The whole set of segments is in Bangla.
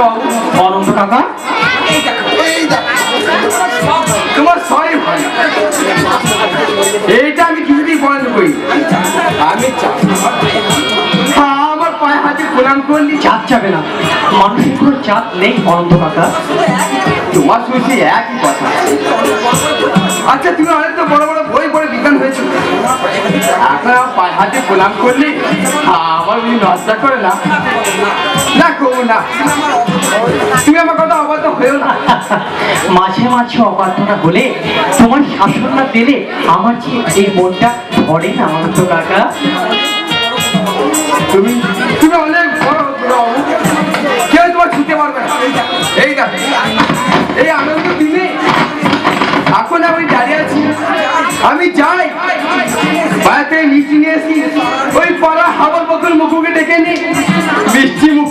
বাবু অনন্ত কাকা তোমার সবই ভালো এইটা আমি কিছুতেই বন্ধ করি আমি আমার পায়ে হাতে প্রণাম করলি চাঁদ যাবে না। মানুষের কোনো চাঁদ নেই অনন্ত কাকা তোমার শুনছি একই কথা। আচ্ছা তুমি অনেক তো বড় বড় বই পড়ে বিজ্ঞান হয়েছে। এখন আমার পায়ে হাতে প্রণাম করলি আমার যদি লজ্জা করে না। করব না তুমি আমার কথা অবাধ্য হয়েও না। মাঝে মাঝে অবাধ্যতা হলে তোমার শাসন না দিলে আমার যে এই মনটা ধরে না অনন্ত কাকা তুমি তুমি অনেক বড় কেউ তোমার ছুতে পারবে না। এই দেখ এই আনন্দ দিনে এখন আমি দাঁড়িয়ে আছি। আমি যাই। বাড়িতে মিষ্টি নিয়ে এসি ওই পাড়া হাবল বকুল মুখুকে ডেকে নি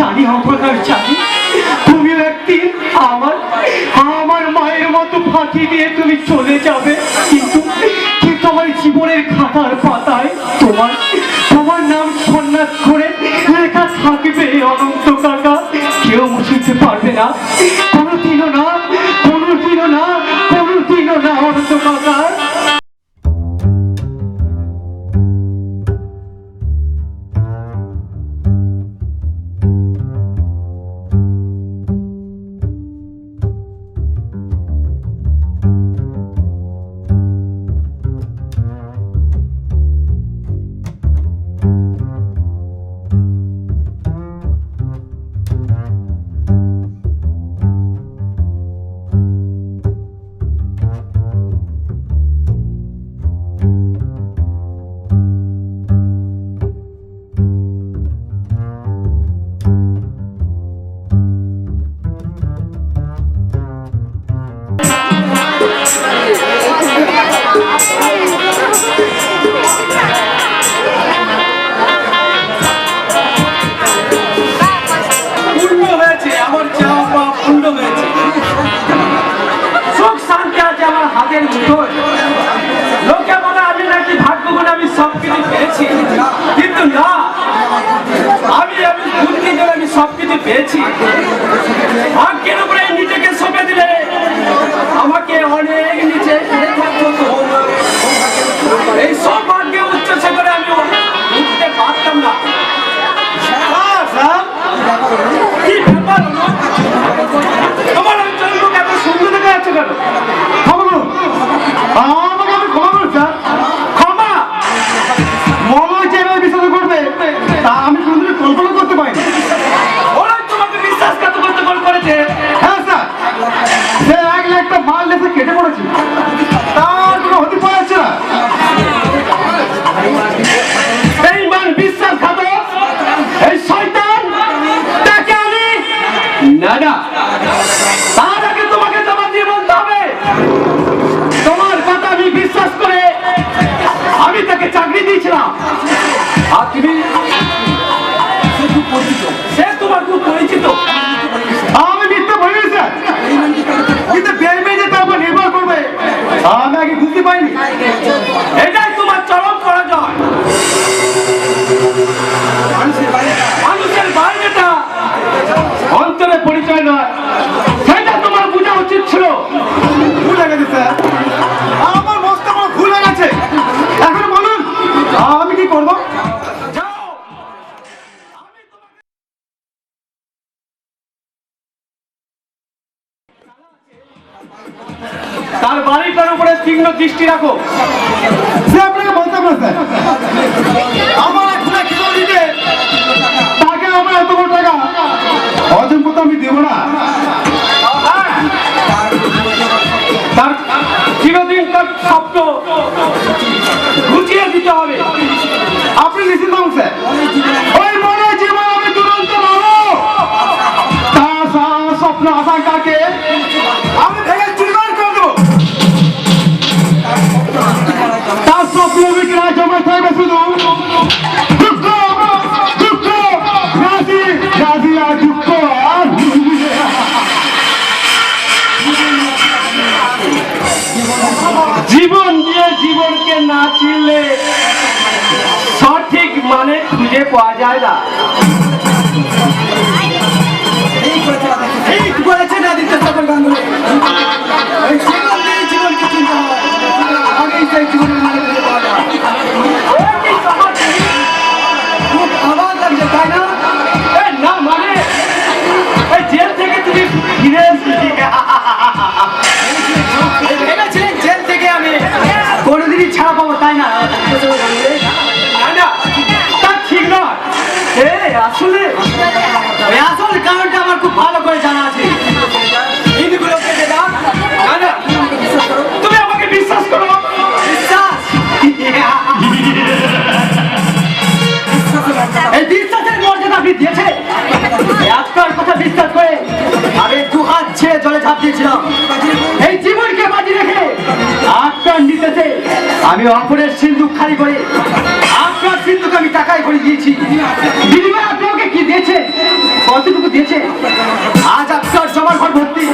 জানি আমি জানি। তুমি একদিন আমার আমার মায়ের মতো ফাঁকি দিয়ে তুমি চলে যাবে। কিন্তু কিন্তু আমার জীবনের খাতার পাতায় তোমার তোমার নাম সন্ন্যাস করে লেখা থাকবে অনন্ত কাকা? কেউ বুঝতে পারবে না। করে আমি সব কিছু পেয়েছি ভাগ্যের উপরে え পাওয়া যায় না। ঠিক করেছে না দিতে সকল বাংলা দিয়েছে। আজ আপনার জমার ঘর ভর্তি।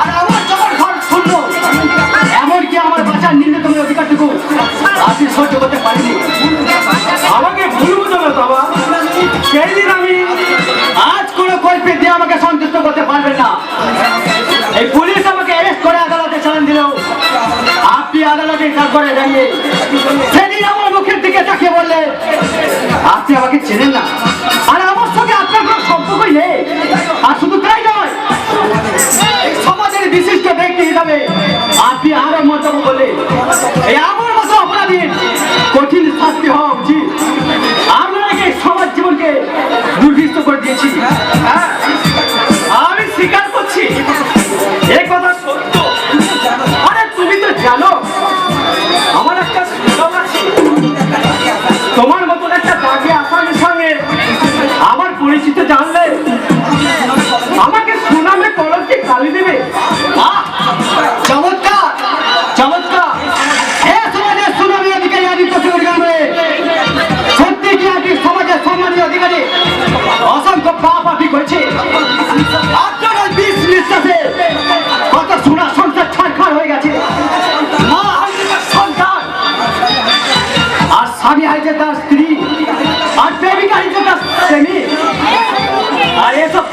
আর আমার সবার ঘর শূন্য এমনকি আমার বাঁচার ন্যূনতম অধিকারটুকু আপনি সহ্য করতে পারেনি। আমাকে ভুল বুঝো না বাবা। সেদিন আমি আজ কোনো কৈফে দিয়ে আমাকে সন্তুষ্ট করতে পারবেন না। এই পুলিশ আমাকে অ্যারেস্ট করে আদালতে চালান দিলেও আপনি আদালতে তারপরে দাঁড়িয়ে সেদিন আমার মুখের দিকে তাকিয়ে বললে, আপনি আমাকে চেনেন না। যাবে আপনি আরও মন্তব্য বলে। আমার মতো অপরাধীর কঠিন শাস্তি হওয়া উচিত। আমরা সমাজ জীবনকে দুর্ভিষ্ট করে দিয়েছি। হ্যাঁ। আমি স্বীকার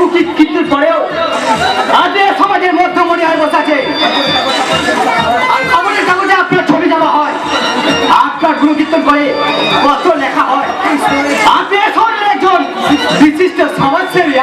কূটনীতি কীর্তির পরেও আজ সমাজের মধ্যমণি হয়ে বসে আছে। খবরের কাগজে আপনার ছবি দেওয়া হয়, আপনার গুণকীর্তন করে কত লেখা হয়। আপনি এখন একজন বিশিষ্ট সমাজসেবী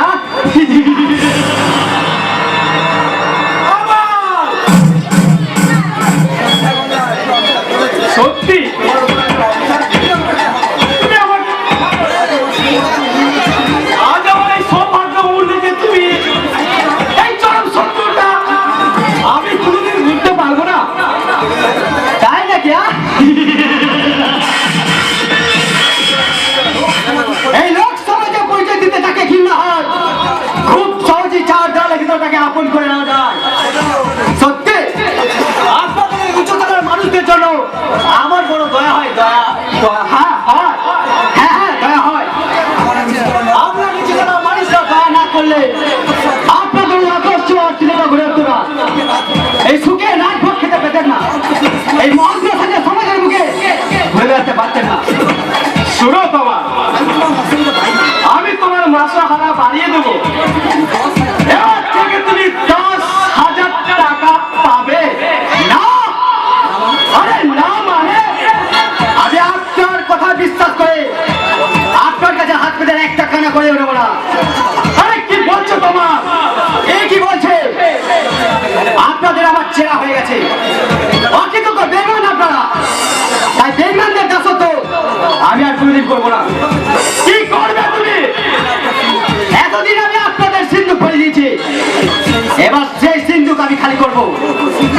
করলে আপনাদের আকর্ষণ আর সিনেমা ঘুরে তোরা এই সুখ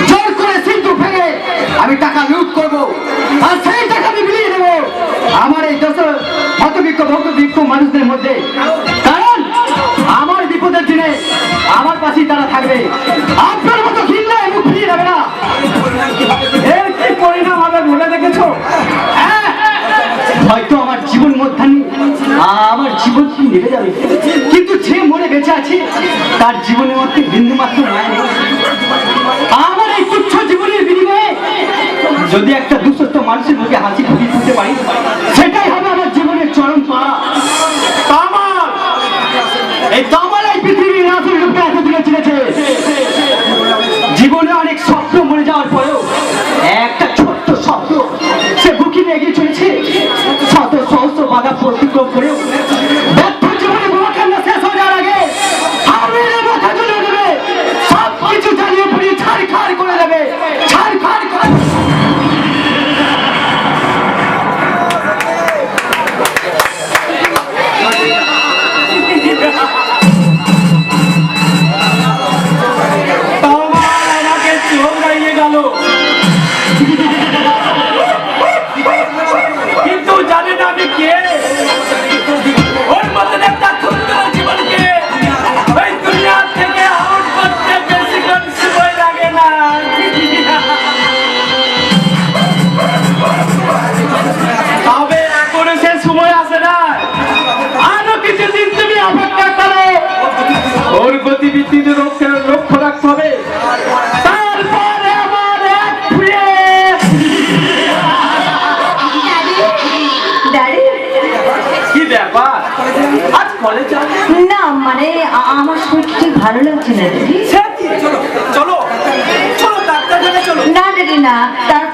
জোর করে সিন্ধু ফেলে আমি টাকা লুট করব। আর সেই টাকা আমি মিলিয়ে দেবো। আমার এই দেশের হতবিক্ষ ভক্ত বিক্ষ মানুষদের মধ্যে। কারণ আমার বিপদের দিনে আমার পাশেই তারা থাকবে। আপনার মতো ঘিন্না এবং ফিরিয়ে যাবে না। এর কি পরিণাম হবে মনে দেখেছ? হ্যাঁ। হয়তো আমার জীবন মধ্যে আমার জীবন কি নেমে যাবে কিন্তু যে মনে বেঁচে আছে, তার জীবনের মধ্যে বিন্দু মাত্র নয় আমার এই তুচ্ছ জীবনের বিনিময়ে যদি একটা দুঃস্থ মানুষের মুখে হাসি ফুটিয়ে তুলতে পারি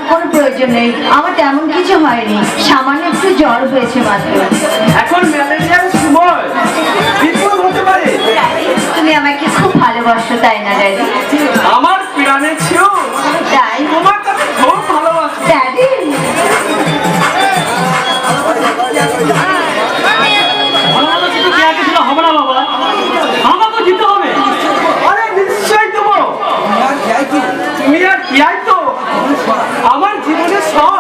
কোনো প্রয়োজন নেই। আমার তেমন কিছু হয়নি। সামান্য একটু জ্বর হয়েছে মাত্র। এখন ম্যালেরিয়ার সময়। তুমি আমাকে খুব ভালোবাসো তাই না ড্যাডি? আমার প্রাণের ছিল।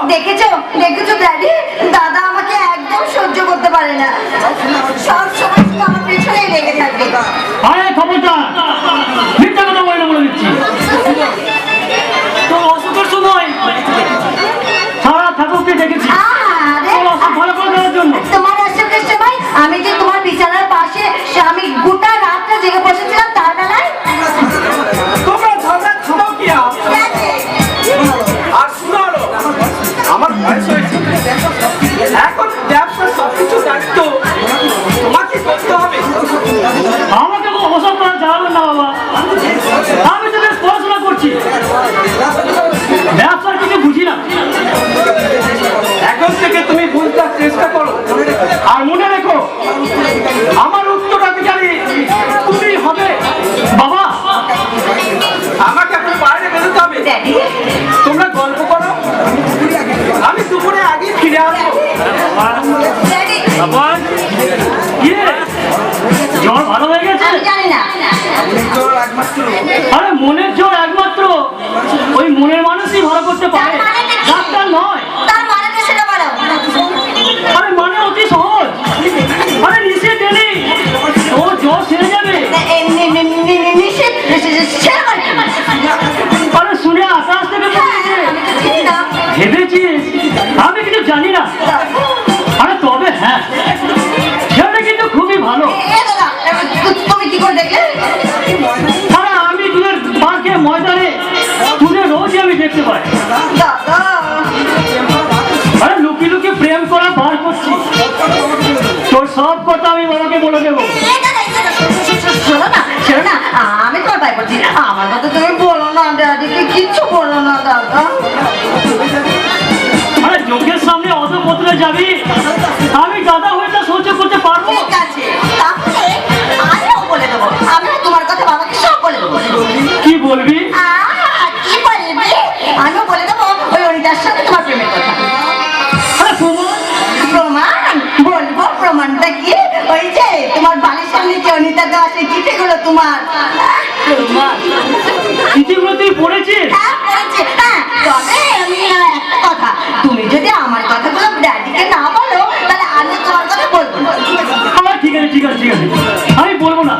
দেখেছ? দেখেছ ড্যাডি দাদা আমাকে একদম সহ্য করতে পারে না। সব সময় আমার পেছনেই লেগে থাকবে। আরে, খবরদার! মনের মানুষই ভালো করতে পারে। চিঠিটা সেই চিঠিগুলো তোমার। চিঠিগুলো তুই পড়েছিস হ্যাঁ পড়েছি। হ্যাঁ তবে আমি একটা কথা তুমি যদি আমার কথাগুলো ড্যাডিকে না বলো তাহলে আমি তোমার কথা বলব ঠিক আছে ঠিক আছে ঠিক আছে। আমি বলব না।